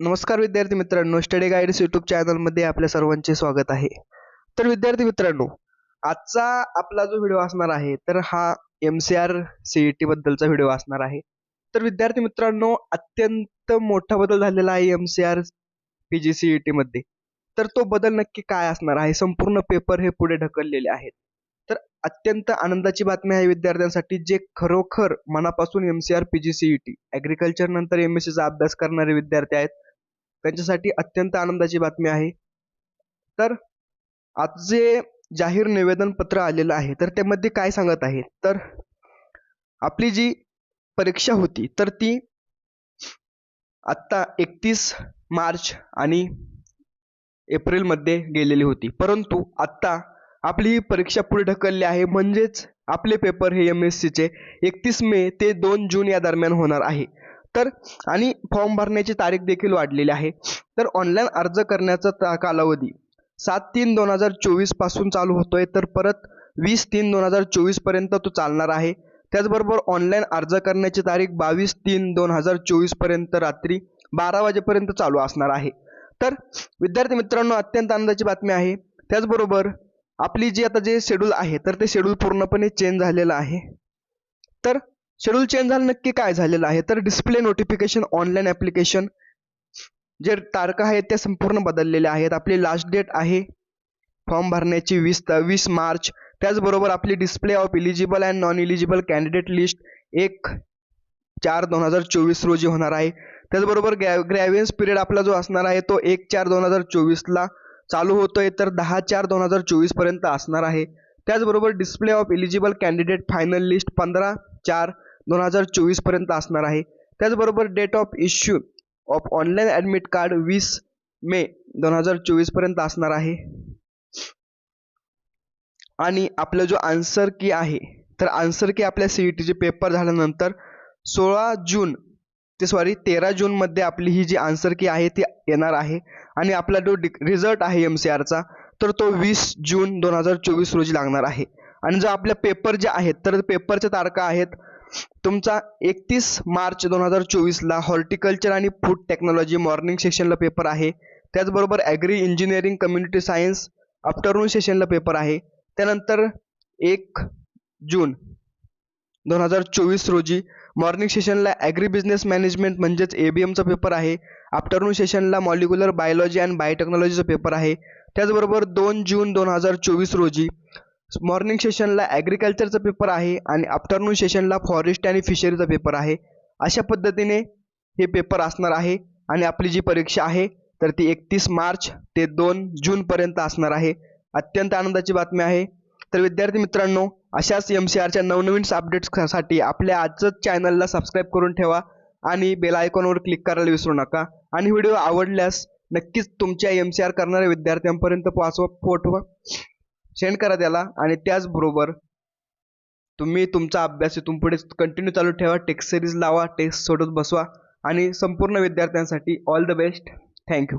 नमस्कार विद्यार्थी मित्रांनो स्टडी गाईड्स यूट्यूब चॅनलमध्ये आपल्या सर्वांचे स्वागत आहे. तर विद्यार्थी मित्रांनो आजचा आपला जो व्हिडिओ असणार आहे तर हा M C R C T बद्दलचा व्हिडिओ असणार आहे. तर विद्यार्थी मित्रांनो अत्यंत मोठा बदल झालेला आहे M C R P G C E T मध्ये. तर तो बदल नक्की काय असणार आहे? संपूर्ण पेपर हे पुढे ढकललेले आहेत. तर अत्यंत आनंदाची बातमी आहे विद्यार्थ्यांसाठी जे खरोखर मनापासून M C R P G C E T agriculture नंतर एम एस सीचा अभ्यास करणारे विद्यार्थी आहेत. त्यांच्यासाठी अत्यंत आनंदाची बातमी आहे. तर आज जे जाहीर निवेदन पत्र आलेलं आहे तर त्यामध्ये काय सांगत आहे? तर आपली जी परीक्षा होती तर ती आत्ता एकतीस मार्च आणि एप्रिलमध्ये गेलेली होती. परंतु आत्ता आपली ही परीक्षा पुढे ढकलली आहे म्हणजेच आपले पेपर हे एम एस सीचे एकतीस मे ते दोन जून या दरम्यान होणार आहे. तर आणि फॉर्म भरण्याची तारीख देखील वाढलेली आहे. तर ऑनलाईन अर्ज करण्याचा ता- कालावधी सात तीन दोन हजार चोवीसपासून चालू होतोय. तर परत वीस तीन दोन हजार चोवीसपर्यंत तो चालणार आहे. त्याचबरोबर ऑनलाईन अर्ज करण्याची तारीख बावीस तीन दोन हजार चोवीसपर्यंत रात्री बारा वाजेपर्यंत चालू असणार आहे. तर विद्यार्थी मित्रांनो अत्यंत आनंदाची बातमी आहे. त्याचबरोबर आपली जी आता जे शेड्यूल आहे तर ते शेड्यूल पूर्णपणे चेंज झालेलं आहे. तर शेड्यूल चेंज झालं नक्की काय झालेलं आहे? तर डिस्प्ले नोटिफिकेशन ऑनलाईन ॲप्लिकेशन जे तारखा आहेत त्या संपूर्ण बदललेल्या आहेत. आपली लास्ट डेट आहे फॉर्म भरण्याची वीस त वीस मार्च. त्याचबरोबर आपली display of eligible and non eligible candidate list एक चार दोन हजार चोवीस रोजी होणार आहे. त्याचबरोबर ग्रॅ ग्रॅव्हियन्स पिरियड आपला जो असणार आहे तो एक चार दोन हजार चोवीसला चालू होतोय तर दहा चार दोन हजार चोवीसपर्यंत असणार आहे. त्याचबरोबर display of eligible candidate final list पंधरा चार दोन हजार चोवीसपर्यंत असणार आहे. त्याचबरोबर date of issue of online admit card वीस मे दोन हजार चोवीसपर्यंत असणार आहे. आणि आपला जो आन्सर की आहे तर आन्सर की आपल्या सी ई टीचे पेपर झाल्यानंतर सोळा जून ते सॉरी तेरा जूनमध्ये आपली ही जी आन्सर की आहे ती येणार आहे. आणि आपला जो रिझल्ट आहे एम सी आरचा तर तो वीस जून दोन हजार चोवीस रोजी लागणार आहे. आणि जो आपल्या पेपर जे आहेत तर पेपरच्या तारखा आहेत तुमचा एकतीस मार्च दोन हजार चोवीसला हॉर्टिकल्चर आणि फूड टेक्नॉलॉजी मॉर्निंग सेशनला पेपर आहे. त्याचबरोबर agri engineering community science afternoon सेशनला paper आहे. त्यानंतर एक जून दोन हजार चोवीस रोजी मॉर्निंग सेशनला ॲग्री बिझनेस मॅनेजमेंट म्हणजेच ए बी एमचा पेपर आहे. आफ्टरनून सेशनला मॉलिक्युलर बायोलॉजी अँड बायोटेक्नॉलॉजीचा पेपर आहे. त्याचबरोबर दोन जून दोन हजार चोवीस रोजी मॉर्निंग सेशनला ॲग्रिकल्चरचा पेपर आहे आणि आफ्टरनून सेशनला फॉरेस्ट आणि फिशरीचा पेपर आहे. अशा पद्धतीने हे पेपर असणार आहे आणि आपली जी परीक्षा आहे तर ती एकतीस मार्च ते दोन जूनपर्यंत असणार आहे. अत्यंत आनंदाची बातमी आहे. तर विद्यार्थी मित्रांनो अशाच एम सी आरच्या नवनवीन अपडेट्ससाठी आपल्या आजच चॅनलला सबस्क्राईब करून ठेवा आणि बेल आयकॉनवर क्लिक करायला विसरू नका. आणि व्हिडिओ आवडल्यास नक्कीच तुमच्या एम सी आर करणाऱ्या विद्यार्थ्यांपर्यंत पोहोचवा फोटो सेंड करा त्याला आणि त्याचबरोबर तुम्ही तुमचा अभ्यास इथून पुढे कंटिन्यू चालू ठेवा टेक्स्ट सिरीज लावा टेस्ट सोडत बसवा आणि संपूर्ण विद्यार्थ्यांसाठी ऑल द बेस्ट थँक्यू